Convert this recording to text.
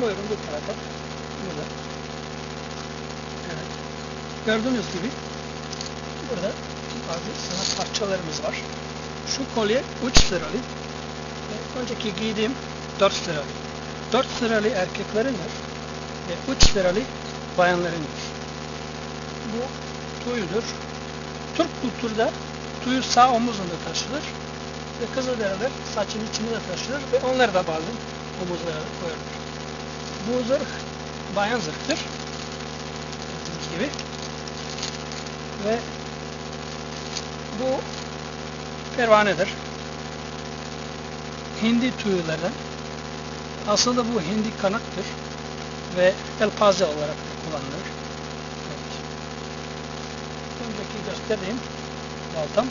Buyurun bu tarafa. Burada. Evet. Gördüğünüz gibi burada bazı sanat parçalarımız var. Şu kolye 3 liralık. Ve önceki giydiğim 4 liralık. 4 liralı erkeklerindir ve 3 liralık bayanlarındır. Bu tuyudur. Türk kültürde tuyu sağ omuzunda taşınır ve kızılderililer saçın içinde taşınır ve onlar da bazen omuzlara koyulur. Bu zırh bayan zırhtır. Gördüğünüz gibi. Ve bu pervanedir. Hindi tüylerden. Aslında bu hindi kanaktır ve elpaze olarak kullanılır. Evet. Önceki gösterdiğim baltam